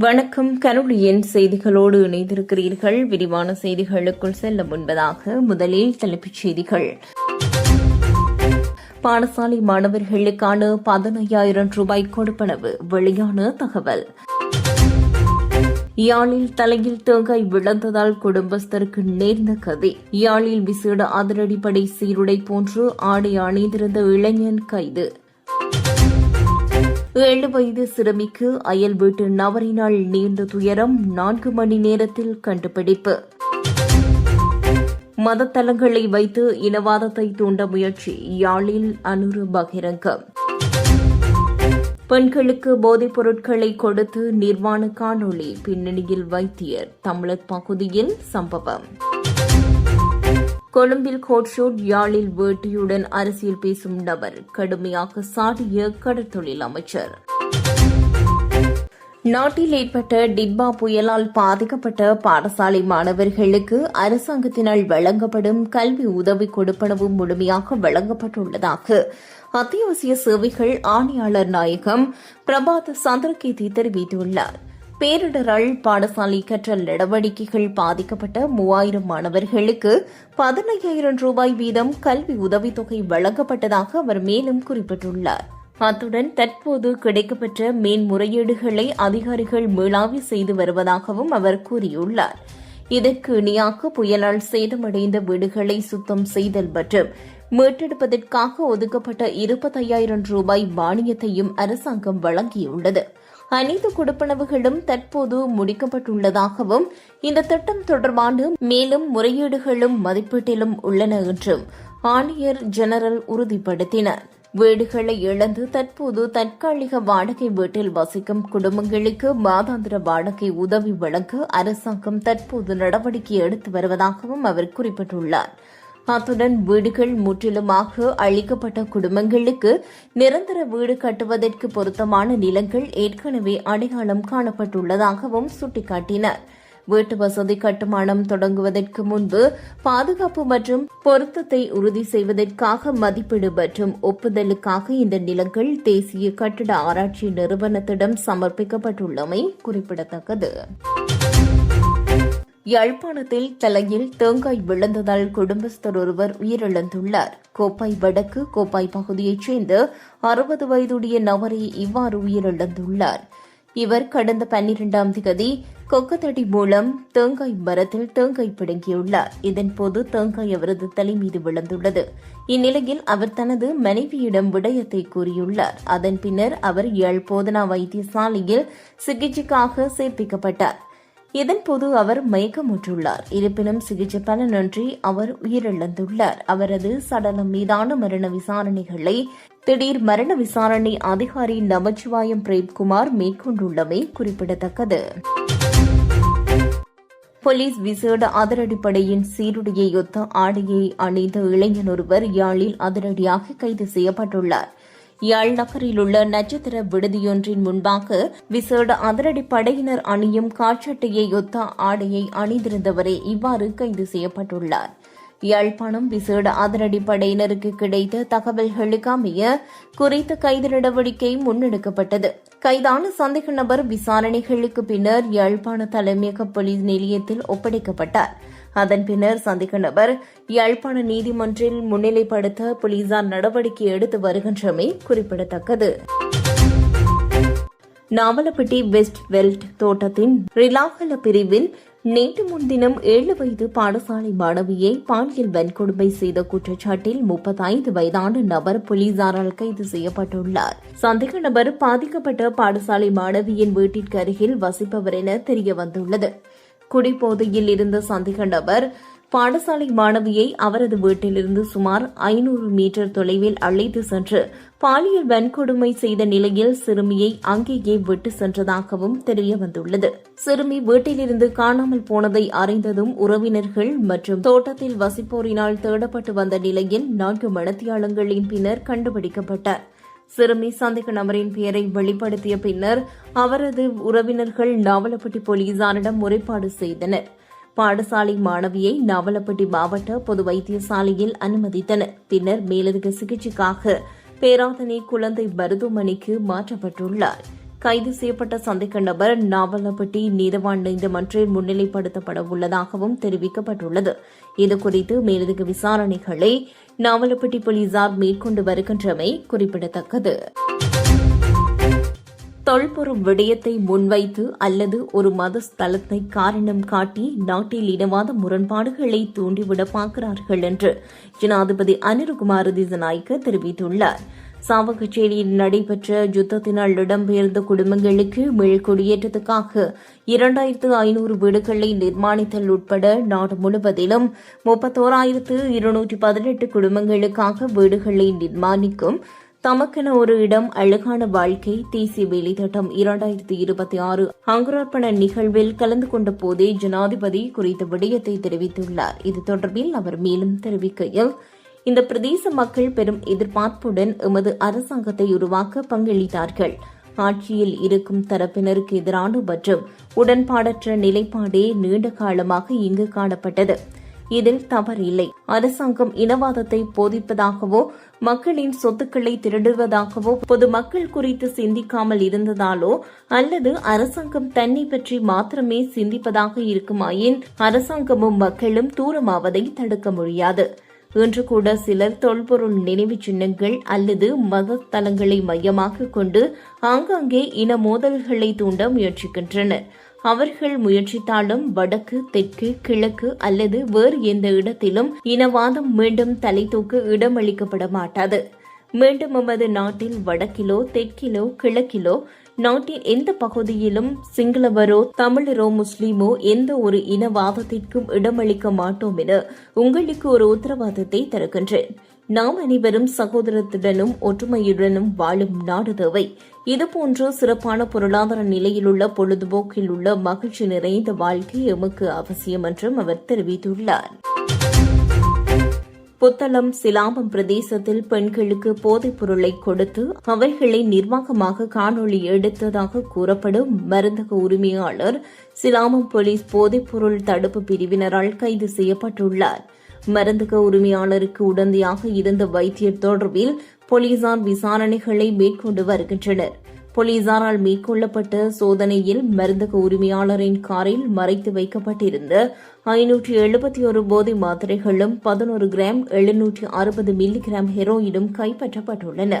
வணக்கம். கருளியின் செய்திகளோடு இணைந்திருக்கிறீர்கள். விரிவான செய்திகளுக்குள் செல்ல முன்பதாக முதலில் தலைப்புச் செய்திகள். பாடசாலை மாணவர்களுக்கான பதினையாயிரம் ரூபாய் கொடுப்பனவு வெளியான தகவல். யாழில் தலையில் தேங்காய் விழுந்ததால் குடும்பஸ்தருக்கு நேர்ந்த கதை. யாழில் விசேட அதிரடிப்படை சீருடை போன்று ஆடை அணிந்திருந்த இளைஞன் கைது. ஏழு வயது சிறுமிக்கு அயல் வீட்டு நபரினால் நீண்ட துயரம் நான்கு மணி நேரத்தில் கண்டுபிடிப்பு. மதத்தலங்களை வைத்து இனவாதத்தை தூண்ட முயற்சி யாழில் அனுறு பகிரங்கம். பெண்களுக்கு போதைப் பொருட்களை கொடுத்து நிர்வாண காணொளி பின்னணியில் வைத்தியர் தமிழர் பகுதியில் சம்பவம். கொழும்பில் கோட்ஷோட் யாழில் வேட்டியுடன் அரசியல் பேசும் நபர். கடுமையாக சாடிய கடற்தொழில் அமைச்சர். நாட்டில் ஏற்பட்ட டிட்பா புயலால் பாதிக்கப்பட்ட பாடசாலை மாணவர்களுக்கு அரசாங்கத்தினால் வழங்கப்படும் கல்வி உதவி கொடுப்பனவு முழுமையாக வழங்கப்பட்டுள்ளதாக அத்தியாவசிய சேவைகள் ஆணையாளர் நாயகம் பிரபாத் சந்திரகீர்த்தி தெரிவித்துள்ளார். பேரிடரால் பாடசாலை கற்றல் நடவடிக்கைகள் பாதிக்கப்பட்ட மூவாயிரம் மாணவர்களுக்கு பதினையாயிரம் ரூபாய் வீதம் கல்வி உதவித்தொகை வழங்கப்பட்டதாக அவர் மேலும் குறிப்பிட்டுள்ளார். அத்துடன் தற்போது கிடைக்கப்பெற்ற மேன்முறையீடுகளை அதிகாரிகள் மீளாவி செய்து வருவதாகவும் அவர் கூறியுள்ளார். இதற்கு இணையாக புயலால் சேதமடைந்த வீடுகளை சுத்தம் செய்தல் மற்றும் மீட்டெடுப்பதற்காக ஒதுக்கப்பட்ட இருபத்தையாயிரம் ரூபாய் மானியத்தையும் அரசாங்கம் வழங்கியுள்ளது. அனைத்து கொடுப்பனவுகளும் தற்போது முடிக்கப்பட்டுள்ளதாகவும் இந்த திட்டம் தொடர்பான மேலும் முறையீடுகளும் மதிப்பீட்டிலும் உள்ளன என்றும் ஆணையர் ஜெனரல் உறுதிப்படுத்தினார். வீடுகளை இழந்து தற்போது தற்காலிக வாடகை வீட்டில் வசிக்கும் குடும்பங்களுக்கு மாதாந்திர வாடகை உதவி வழங்க அரசாங்கம் தற்போது நடவடிக்கை எடுத்து வருவதாகவும் அவர் குறிப்பிட்டுள்ளார். அத்துடன் வீடுகள் முற்றிலுமாக அழிக்கப்பட்ட குடும்பங்களுக்கு நிரந்தர வீடு கட்டுவதற்கு பொருத்தமான நிலங்கள் ஏற்கனவே அடையாளம் காணப்பட்டுள்ளதாகவும் சுட்டிக்காட்டினார். வீட்டு வசதி கட்டுமானம் தொடங்குவதற்கு முன்பு பாதுகாப்பு மற்றும் பொருத்தத்தை உறுதி செய்வதற்காக மதிப்பீடு மற்றும் ஒப்புதலுக்காக இந்த நிலங்கள் தேசிய கட்டிட ஆராய்ச்சி நிறுவனத்திடம் சமர்ப்பிக்கப்பட்டுள்ளமை குறிப்பிடத்தக்கது. யாழ்ப்பாணத்தில் தலையில் தேங்காய் விழுந்ததால் குடும்பஸ்தர் ஒருவர் உயிரிழந்துள்ளார். கோப்பாய் வடக்கு கோப்பாய் பகுதியைச் சேர்ந்த அறுபது வயதுடைய நபரை இவ்வாறு உயிரிழந்துள்ளார். இவர் கடந்த பன்னிரெண்டாம் திகதி கொக்கத்தடி மூலம் தேங்காய் மரத்தில் தேங்காய் பிடுங்கியுள்ளார். இதன்போது தேங்காய் அவரது தலை மீது விழுந்துள்ளது. இந்நிலையில் அவர் தனது மனைவியிடம் விடயத்தை கூறியுள்ளார். அதன் பின்னர் அவர் யாழ் போதனா வைத்தியசாலையில் சிகிச்சைக்காக சேர்ப்பிக்கப்பட்டார். இதன்போது அவர் மயக்கமுற்றுள்ளார் இருப்பினும் சிகிச்சை பலனின்றி அவர் உயிரிழந்துள்ளார். அவரது சடலம் மீதான மரண விசாரணைகளை திடீர் மரண விசாரணை அதிகாரி நமச்சிவாயம் பிரேம்குமார் மேற்கொண்டுள்ளமை குறிப்பிடத்தக்கது. போலீஸ் விசேட அதிரடிப்படையின் சீருடையொத்த ஆடையை அணிந்த இளைஞன் ஒருவர் யாழில் அதிரடியாக கைது செய்யப்பட்டுள்ளார். யாழ் நகரில் உள்ள நட்சத்திர விடுதியொன்றின் முன்பாக விசேட அதிரடி படையினர் அணியும் காட்சட்டையை ஒத்த ஆடையை அணிந்திருந்தவரே இவ்வாறு கைது செய்யப்பட்டுள்ளார். யாழ்ப்பாணம் விசேட அதிரடி படையினருக்கு கிடைத்த தகவல்களுக்கு அமைய குறித்த கைது நடவடிக்கை முன்னெடுக்கப்பட்டது. கைதான சந்தேக நபர் விசாரணைகளுக்கு பின்னர் யாழ்ப்பாண தலைமையக போலீஸ் நிலையத்தில் ஒப்படைக்கப்பட்டார். அதன் பின்னர் சந்தேக நபர் யாழ்ப்பாண நீதிமன்றில் முன்னிலைப்படுத்த போலீசார் நடவடிக்கை எடுத்து வருகின்றமை குறிப்பிடத்தக்கது. நாவலப்பட்டி வெஸ்ட் வெல்ட் தோட்டத்தின் ரிலாகல பிரிவில் நேற்று முன்தினம் ஏழு வயது பாடசாலை மாணவியை பாலியல் வன்கொடுமை செய்த குற்றச்சாட்டில் முப்பத்தைந்து வயதான நபர் போலீசாரால் கைது செய்யப்பட்டுள்ளார். சந்தேக நபர் பாதிக்கப்பட்ட பாடசாலை மாணவியின் வீட்டிற்கு அருகில் வசிப்பவர் என தெரியவந்துள்ளது. குடிபோதையில் இருந்த சந்தேக நபர் பாடசாலை மாணவியை அவரது வீட்டிலிருந்து சுமார் ஐநூறு மீட்டர் தொலைவில் அழைத்து சென்று பாலியல் வன்கொடுமை செய்த நிலையில் சிறுமியை அங்கேயே விட்டு சென்றதாகவும் தெரியவந்துள்ளது. சிறுமி வீட்டிலிருந்து காணாமல் போனதை அறிந்ததும் உறவினர்கள் மற்றும் தோட்டத்தில் வசிப்போரினால் தேடப்பட்டு வந்த நிலையில் நான்கு மணத்தியாளங்களின் பின்னர் கண்டுபிடிக்கப்பட்டார். சிறுமி சந்தேக நபரின் பெயரை வெளிப்படுத்திய பின்னர் அவரது உறவினர்கள் நாவலப்பட்டி போலீசாரிடம் முறைப்பாடு செய்தனர். பாடசாலை மாணவியை நாவலப்பட்டி மாவட்ட பொது வைத்தியசாலையில் அனுமதித்தனர். பின்னர் மேலதிக சிகிச்சைக்காக பேராதனை குழந்தை மருத்துவமனைக்கு மாற்றப்பட்டுள்ளார். கைது செய்யப்பட்ட சந்தேக நபர் நாவலப்பட்டி நீதவான் நீதிமன்றில் முன்னிலைப்படுத்தப்பட உள்ளதாகவும் தெரிவிக்கப்பட்டுள்ளது. இதுகுறித்து மேலதிக விசாரணைகளை நாவலப்பட்டி போலீசார் மேற்கொண்டு வருகின்றமை குறிப்பிடத்தக்கது. தொல்பொருள் விடயத்தை முன்வைத்து அல்லது ஒரு மத ஸ்தலத்தை காரணம் காட்டி நாட்டில் இனவாத முரண்பாடுகளை தூண்டிவிட பார்க்கிறார்கள் என்று ஜனாதிபதி அனிருகுமார் திசநாய்க்கு தெரிவித்துள்ளார். சாவகச்சேரியில் நடைபெற்ற யுத்தத்தினால் இடம்பெயர்ந்த குடும்பங்களுக்கு மீள்குடியேற்றத்துக்காக இரண்டாயிரத்து ஐநூறு வீடுகளை நிர்மாணித்தல் உட்பட நாடு முழுவதிலும் முப்பத்தோராயிரத்து இருநூற்றி பதினெட்டு குடும்பங்களுக்காக வீடுகளை நிர்மாணிக்கும் தமக்கென ஒரு இடம் அழகான வாழ்க்கை தேசிய வேலை திட்டம் இரண்டாயிரத்தி இருபத்தி ஆறு அங்குரார்ப்பண நிகழ்வில் கலந்து கொண்ட போதே ஜனாதிபதி குறித்த விடயத்தை தெரிவித்துள்ளார். இது தொடர்பில் அவர் மேலும் தெரிவிக்கையில் இந்த பிரதேச மக்கள் பெரும் எதிர்பார்ப்புடன் எமது அரசாங்கத்தை உருவாக்க பங்களித்தார்கள். ஆட்சியில் இருக்கும் தரப்பினருக்கு எதிரான மற்றும் உடன்பாடற்ற நிலைப்பாடே நீண்ட காலமாக இங்கு காணப்பட்டது. இதில் தவறில்லை. அரசாங்கம் இனவாதத்தை போதிப்பதாகவோ மக்களின் சொத்துக்களை திருடுவதாகவோ பொதுமக்கள் குறித்து சிந்திக்காமல் இருந்ததாலோ அல்லது அரசாங்கம் தன்னை பற்றி மாத்திரமே சிந்திப்பதாக இருக்குமாயின் அரசாங்கமும் மக்களும் தூரமாவதை தடுக்க முடியாது. இன்று கூட சிலர் தொல்பொருள் நினைவு சின்னங்கள் அல்லது மத தலங்களை மையமாக கொண்டு ஆங்காங்கே இன மோதல்களை தூண்ட முயற்சிக்கின்றனர். அவர்கள் முயற்சித்தாலும் வடக்கு தெற்கு கிழக்கு அல்லது வேறு எந்த இடத்திலும் இனவாதம் மீண்டும் தலை தூக்க இடமளிக்கப்பட மாட்டாது மீண்டும் எமது நாட்டில் வடக்கிலோ தெற்கிலோ கிழக்கிலோ நாட்டின் எந்த பகுதியிலும் சிங்களவரோ தமிழரோ முஸ்லீமோ எந்த ஒரு இனவாதத்திற்கும் இடமளிக்க மாட்டோம் என உங்களுக்கு ஒரு உத்தரவாதத்தை தருகின்றேன். நாம் அனைவரும் சகோதரத்துடனும் ஒற்றுமையுடனும் வாழும் நாடு தேவை இதுபோன்ற சிறப்பான பொருளாதார நிலையிலுள்ள பொழுதுபோக்கில் உள்ள மகிழ்ச்சி நிறைந்த வாழ்க்கை எமக்கு அவசியம் என்றும் அவர் தெரிவித்துள்ளார். புத்தளம் சிலாம்பம் பிரதேசத்தில் பெண்களுக்கு போதைப் பொருளை கொடுத்து அவைகளை நிர்வாகமாக காணொளி எடுத்ததாக கூறப்படும் மருந்தக உரிமையாளர் சிலாமம் போலீஸ் போதைப் பொருள் தடுப்பு பிரிவினரால் கைது செய்யப்பட்டுள்ளார். மருந்தக உரிமையாளருக்கு உடந்தையாக இருந்த வைத்தியர் தொடர்பில் போலீசார் விசாரணைகளை மேற்கொண்டு வருகின்றனர். போலீசாரால் மேற்கொள்ளப்பட்ட சோதனையில் மருந்தக உரிமையாளரின் காரில் மறைத்து வைக்கப்பட்டிருந்த ஐநூற்றி எழுபத்தி ஒரு போதை மாத்திரைகளும் பதினோரு கிராம் எழுநூற்றி அறுபது மில்லி கிராம் ஹெரோயினும் கைப்பற்றப்பட்டுள்ளன.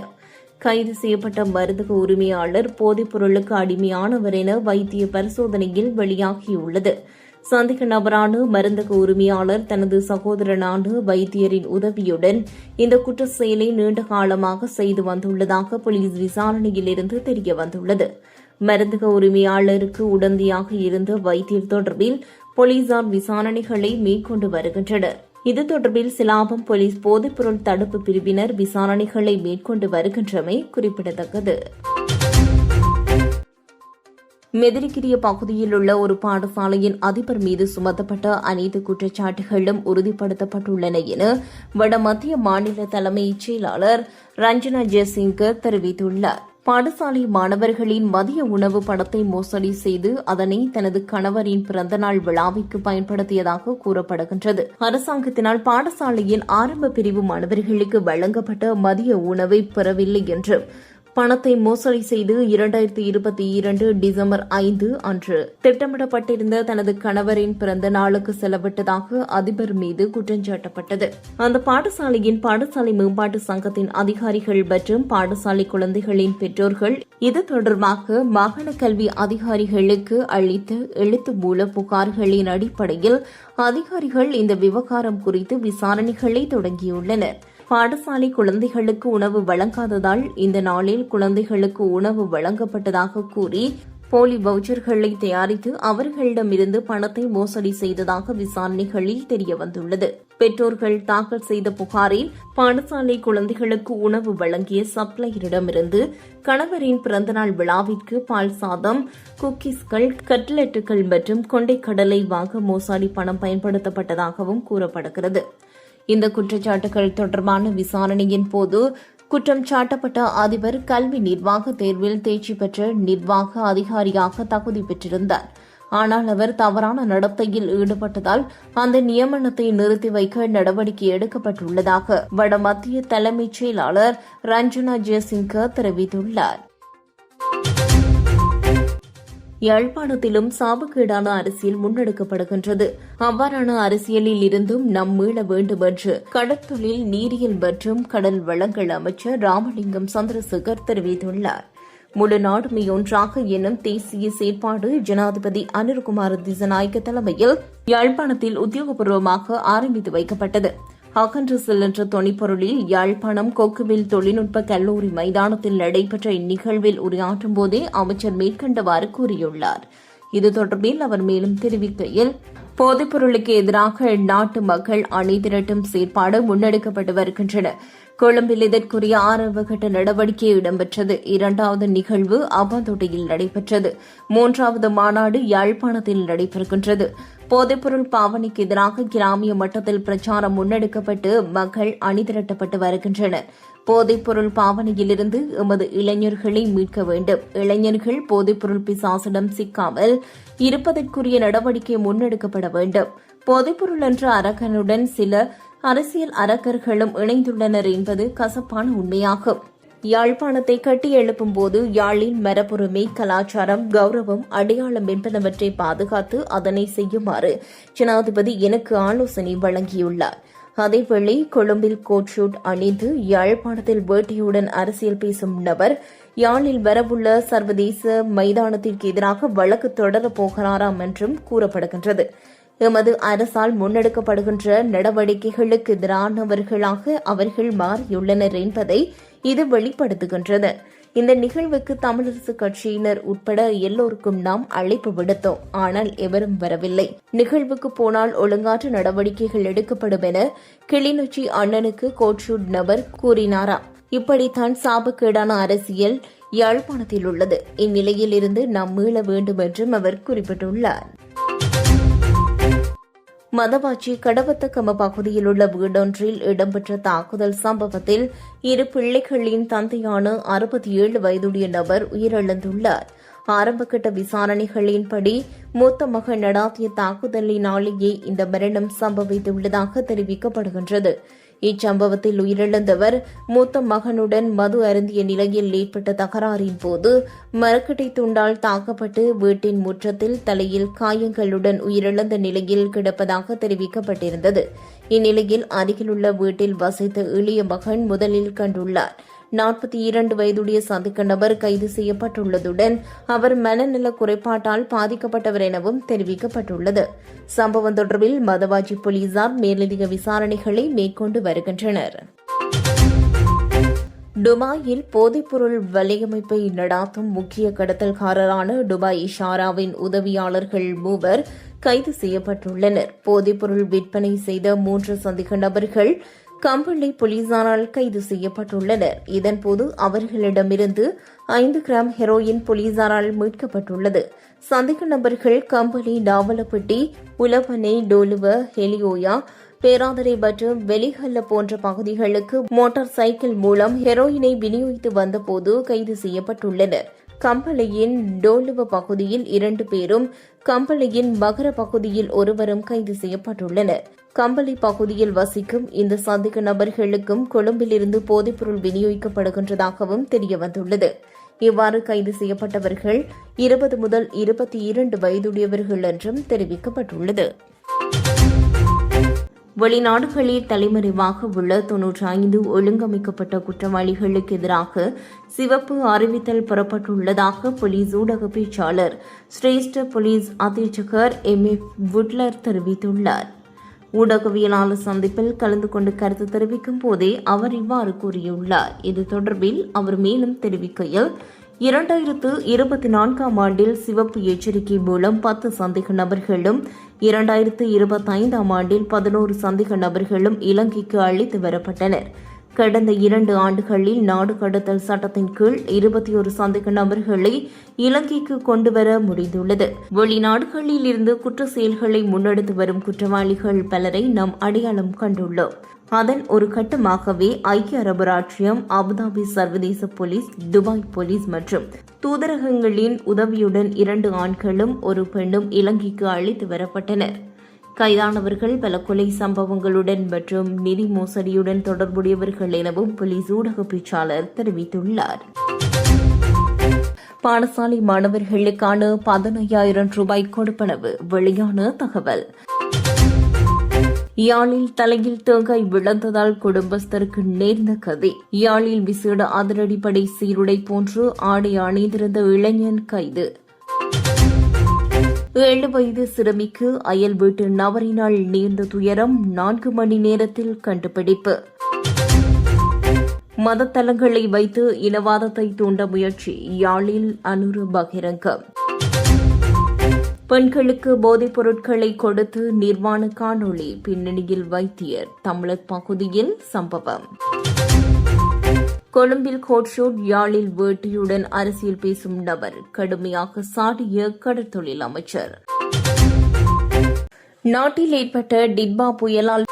கைது செய்யப்பட்ட மருந்தக உரிமையாளர் போதைப் பொருளுக்கு அடிமையானவர் என வைத்திய பரிசோதனையில் வெளியாகியுள்ளது. சந்தேக நபரான மருந்தக உரிமையாளர் தனது சகோதரனான வைத்தியரின் உதவியுடன் இந்த குற்ற செயலை நீண்ட காலமாக செய்து வந்துள்ளதாக போலீஸ் விசாரணையிலிருந்து தெரிய தெரியவந்துள்ளது மருந்தக உரிமையாளருக்கு உடந்தையாக இருந்த வைத்தியர் தொடர்பில் போலீசார் விசாரணைகளை மேற்கொண்டு வருகின்றனர். இது தொடர்பில் சிலாபம் போலீஸ் போதைப்பொருள் தடுப்பு பிரிவினர் விசாரணைகளை மேற்கொண்டு வருகின்றமை குறிப்பிடத்தக்கது. மெதிரிகிரிய பகுதியில் உள்ள ஒரு பாடசாலையின் அதிபர் மீது சுமத்தப்பட்ட அனைத்து குற்றச்சாட்டுகளும் உறுதிப்படுத்தப்பட்டுள்ளன என வடமத்திய மாநில தலைமைச் செயலாளர் ரஞ்சனா ஜெய்சிங்கர் தெரிவித்துள்ளார். பாடசாலை மாணவர்களின் மதிய உணவு படத்தை மோசடி செய்து அதனை தனது கணவரின் பிறந்தநாள் விழாவிற்கு பயன்படுத்தியதாக கூறப்படுகின்றது. அரசாங்கத்தினால் பாடசாலையின் ஆரம்ப பிரிவு மாணவர்களுக்கு வழங்கப்பட்ட மதிய உணவை பெறவில்லை என்றும் பணத்தை மோசடி செய்து இரண்டாயிரத்தி இருபத்தி இரண்டு டிசம்பர் ஐந்து அன்று திட்டமிடப்பட்டிருந்த தனது கணவரின் பிறந்த நாளுக்கு செலவிட்டதாக அதிபர் மீது குற்றஞ்சாட்டப்பட்டது அந்த பாடசாலையின் பாடசாலை மேம்பாட்டு சங்கத்தின் அதிகாரிகள் மற்றும் பாடசாலை குழந்தைகளின் பெற்றோர்கள் இது தொடர்பாக மாகாண கல்வி அதிகாரிகளுக்கு அளித்த எழுத்து மூல புகார்களின் அடிப்படையில் அதிகாரிகள் இந்த விவகாரம் குறித்து விசாரணைகளை தொடங்கியுள்ளனா் பாடசாலை குழந்தைகளுக்கு உணவு வழங்காததால் இந்த நாளில் குழந்தைகளுக்கு உணவு வழங்கப்பட்டதாக கூறி போலி வவுச்சர்களை தயாரித்து அவர்களிடமிருந்து பணத்தை மோசடி செய்ததாக விசாரணைகளில் தெரியவந்துள்ளது. பெற்றோர்கள் தாக்கல் செய்த புகாரில் பாடசாலை குழந்தைகளுக்கு உணவு வழங்கிய சப்ளையரிடமிருந்து கணவரின் பிறந்தநாள் விழாவிற்கு பால் சாதம் குக்கீஸ்கள் கட்லெட்டுகள் மற்றும் கொண்டைக்கடலை வாங்க மோசடி பணம் பயன்படுத்தப்பட்டதாகவும் கூறப்படுகிறது. இந்த குற்றச்சாட்டுகள் தொடர்பான விசாரணையின் போது குற்றம் சாட்டப்பட்ட அதிபர் கல்வி நிர்வாக தேர்வில் தேர்ச்சி பெற்ற நிர்வாக அதிகாரியாக தகுதி பெற்றிருந்தார். ஆனால் அவர் தவறான நடத்தையில் ஈடுபட்டதால் அந்த நியமனத்தை நிறுத்தி வைக்க நடவடிக்கை எடுக்கப்பட்டுள்ளதாக வடமத்திய தலைமைச் செயலாளர் ரஞ்சனா ஜெயசிங்கர் தெரிவித்துள்ளார். யாழ்ப்பாணத்திலும் சாபக்கேடான அரசியல் முன்னெடுக்கப்படுகின்றது. அவ்வாறான அரசியலில் இருந்தும் நம் மீள வேண்டும் என்று கடற்தொழில் நீரியல் மற்றும் கடல் வளங்கள் அமைச்சர் ராமலிங்கம் சந்திரசேகர் தெரிவித்துள்ளார். முழு நாடுமை ஒன்றாக எனும் தேசிய செயற்பாடு ஜனாதிபதி அனிருகுமார் திசநாயக்க தலைமையில் யாழ்ப்பாணத்தில் உத்தியோகபூர்வமாக ஆரம்பித்து வைக்கப்பட்டது. அகன்று செல்கின்ற தொனிப்பொருளில் யாழ்ப்பாணம் கொக்குவில் தொழில்நுட்ப கல்லூரி மைதானத்தில் நடைபெற்ற இந்நிகழ்வில் உரையாற்றும் போதே அமைச்சர் மேற்கண்டவாறு கூறியுள்ளார். இது தொடர்பில் அவர் மேலும் தெரிவிக்கையில் போதைப்பொருளுக்கு எதிராக நாட்டு மக்கள் அணி திரட்டும் செயற்பாடு முன்னெடுக்கப்பட்டு வருகின்றன. கொழும்பில் இதற்குரிய ஆரம்ப கட்ட நடவடிக்கை இடம்பெற்றது. இரண்டாவது நிகழ்வு அபாந்தோட்டையில் நடைபெற்றது. மூன்றாவது மாநாடு யாழ்ப்பாணத்தில் நடைபெறுகின்றது. போதைப்பொருள் பாவனைக்கு எதிராக கிராமிய மட்டத்தில் பிரச்சாரம் முன்னெடுக்கப்பட்டு மக்கள் அணிதிரட்டப்பட்டு வருகின்றனர். போதைப்பொருள் பாவனையிலிருந்து எமது இளைஞர்களை மீட்க வேண்டும். இளைஞர்கள் போதைப்பொருள் பிசாசிடம் சிக்காமல் இருப்பதற்குரிய நடவடிக்கை முன்னெடுக்கப்பட வேண்டும். போதைப்பொருள் என்ற அரக்கனுடன் சில அரசியல் அரக்கர்களும் இணைந்துள்ளனர் என்பது கசப்பான உண்மையாகும். யாழ்ப்பாணத்தை கட்டி எழுப்பும் போது யாழின் மரபுரிமை கலாச்சாரம் கௌரவம் அடையாளம் என்பனவற்றை பாதுகாத்து அதனை செய்யுமாறு ஜனாதிபதி எனக்கு ஆலோசனை வழங்கியுள்ளார். அதேவேளை கொழும்பில் கோட் ஷூட் அணிந்து யாழ்ப்பாணத்தில் வேட்டியுடன் அரசியல் பேசும் நபர் யாழில் வரவுள்ள சர்வதேச மைதானத்திற்கு எதிராக வழக்கு தொடரப் போகிறாராம் என்றும் கூறப்படுகின்றது. எமது அரசால் முன்னெடுக்கப்படுகின்ற நடவடிக்கைகளுக்கு எதிரானவர்களாக அவர்கள் மாறியுள்ளனர் என்பதை இது வெளிப்படுத்துகின்றது. இந்த நிகழ்வுக்கு தமிழரசு கட்சியினர் உட்பட எல்லோருக்கும் நாம் அழைப்பு விடுத்தோம். ஆனால் எவரும் வரவில்லை. நிகழ்வுக்கு போனால் ஒழுங்காற்று நடவடிக்கைகள் எடுக்கப்படும் என கிளிநொச்சி அண்ணனுக்கு கோட்ஷூட் நபர் கூறினாராம் இப்படித்தான் சாபக்கேடான அரசியல் யாழ்ப்பாணத்தில் உள்ளது. இந்நிலையில் இருந்து நாம் மீள வேண்டும் என்றும் அவர் குறிப்பிட்டுள்ளார். மதவாச்சி கடவத்தக்கம பகுதியில் உள்ள வீடொன்றில் இடம்பெற்ற தாக்குதல் சம்பவத்தில் இரு பிள்ளைகளின் தந்தையான அறுபத்தி ஏழு வயதுடைய நபர் உயிரிழந்துள்ளார். ஆரம்பகட்ட விசாரணைகளின்படி மூத்த மகன் நடாத்திய தாக்குதலினாலேயே இந்த மரணம் சம்பவித்துள்ளதாக தெரிவிக்கப்படுகின்றது. இச்சம்பவத்தில் உயிரிழந்தவர் மூத்த மகனுடன் மது அருந்திய நிலையில் ஏற்பட்ட தகராறின் போது மரக்கட்டை துண்டால் தாக்கப்பட்டு வீட்டின் முற்றத்தில் தலையில் காயங்களுடன் உயிரிழந்த நிலையில் கிடப்பதாக தெரிவிக்கப்பட்டிருந்தது. இந்நிலையில் அருகிலுள்ள வீட்டில் வசித்த எளிய மகன் முதலில் கண்டுள்ளார். நாற்பத்தி இரண்டு வயதுடைய சந்திக்க நபர் கைது செய்யப்பட்டுள்ளதுடன் அவர் மனநல குறைபாட்டால் பாதிக்கப்பட்டவர் எனவும் தெரிவிக்கப்பட்டுள்ளது. சம்பவம் தொடர்பில் மதவாஜி போலீசார் மேலதிக விசாரணைகளை மேற்கொண்டு வருகின்றனர். டுபாயில் போதைப்பொருள் வலையமைப்பை நடாத்தும் முக்கிய கடத்தல்காரரான டுபாய் இஷாராவின் உதவியாளர்கள் மூவர் கைது செய்யப்பட்டுள்ளனர். போதைப்பொருள் விற்பனை செய்த மூன்று சந்தேக நபர்கள் கம்பளை போலீசாரால் கைது செய்யப்பட்டுள்ளனர். இதன்போது அவர்களிடமிருந்து ஐந்து கிராம் ஹெரோயின் போலீசாரால் மீட்கப்பட்டுள்ளது. சந்தேக நபர்கள் கம்பளி டாவலப்பட்டி உலவனை டோலுவ ஹெலியோயா பேராதரை மற்றும் வெளிஹல்ல போன்ற பகுதிகளுக்கு மோட்டார் சைக்கிள் மூலம் ஹெரோயினை விநியோகித்து வந்தபோது கைது செய்யப்பட்டுள்ளனர். கம்பளையின் டோலுவ பகுதியில் இரண்டு பேரும் கம்பளையின் மகர பகுதியில் ஒருவரும் கைது செய்யப்பட்டுள்ளனர். கம்பளி பகுதியில் வசிக்கும் இந்த சந்தேக நபர்களுக்கும் கொழும்பிலிருந்து போதைப்பொருள் விநியோகிக்கப்படுகின்றதாகவும் தெரியவந்துள்ளது. இவ்வாறு கைது செய்யப்பட்டவர்கள் இருபது முதல் இருபத்தி இரண்டு வயதுடையவர்கள் என்றும் தெரிவிக்கப்பட்டுள்ளது. வெளிநாடுகளில் தலைமறைவாக உள்ள தொன்னூற்றி ஐந்து ஒழுங்கமைக்கப்பட்ட குற்றவாளிகளுக்கு எதிராக சிவப்பு அறிவித்தல் பெறப்பட்டுள்ளதாக போலீஸ் ஊடக பேச்சாளர் சிரேஷ்ட போலீஸ் அத்தீட்சகர் எம். ஏ வுட்லர் தெரிவித்துள்ளார். ஊடகவியலாளர் சந்திப்பில் கலந்து கொண்டு கருத்து தெரிவிக்கும் போதே அவர் இவ்வாறு கூறியுள்ளார். இது தொடர்பில் அவர் மேலும் தெரிவிக்கையில் இரண்டாயிரத்து இருபத்தி நான்காம் ஆண்டில் சிவப்பு எச்சரிக்கை மூலம் பத்து சந்தேக நபர்களும் இரண்டாயிரத்து இருபத்தைந்தாம் ஆண்டில் பதினோரு சந்தேக நபர்களும் இலங்கைக்கு அழைத்து வரப்பட்டனர். கடந்த இரண்டு ஆண்டுகளில் நாடு கடத்தல் சட்டத்தின் கீழ் இருபத்தி ஒரு சந்தேக நபர்களை இலங்கைக்கு கொண்டுவர முடிந்துள்ளது. வெளிநாடுகளில் இருந்து குற்ற செயல்களை முன்னெடுத்து வரும் குற்றவாளிகள் பலரை நாம் அடையாளம் கண்டுள்ளோம். அதன் ஒரு கட்டமாகவே ஐக்கிய அரபு ராச்சியம் அபுதாபி சர்வதேச போலீஸ் துபாய் போலீஸ் மற்றும் தூதரகங்களின் உதவியுடன் இரண்டு ஆண்களும் ஒரு பெண்ணும் இலங்கைக்கு அழைத்து வரப்பட்டனர். கைதானவர்கள் பல கொலை சம்பவங்களுடன் மற்றும் நிதி மோசடியுடன் தொடர்புடையவர்கள் எனவும் போலீஸ் ஊடக பேச்சாளர் தெரிவித்துள்ளார். பாடசாலை மாணவர்களுக்கான பதினையாயிரம் ரூபாய் கொடுப்பனவு வெளியான தகவல். யாழில் தலையில் தேங்காய் விழுந்ததால் குடும்பஸ்தருக்கு நேர்ந்த கதை. யாழில் விசேட அதிரடிப்படை சீருடை போன்று ஆடை அணிந்திருந்த இளைஞன் கைது. ஏழு வயது சிறுமிக்கு அயல் வீட்டு நபரினால் நேர்ந்த துயரம் நான்கு மணி நேரத்தில் கண்டுபிடிப்பு. மதத்தலங்களை வைத்து இனவாதத்தை தூண்ட முயற்சி யாழில் அனுரு பகிரங்கம் பெண்களுக்கு போதைப் பொருட்களை கொடுத்து நிர்வாண காணொளி பின்னணியில் வைத்தியர் தமிழர் பகுதியில் சம்பவம். கொழும்பில் கோட்ஷோட் யாழில் வேட்டியுடன் அரசியல் பேசும் நபர். கடுமையாக சாடிய கடற்தொழில் அமைச்சர். நாட்டில் ஏற்பட்ட டிட்பா புயலால்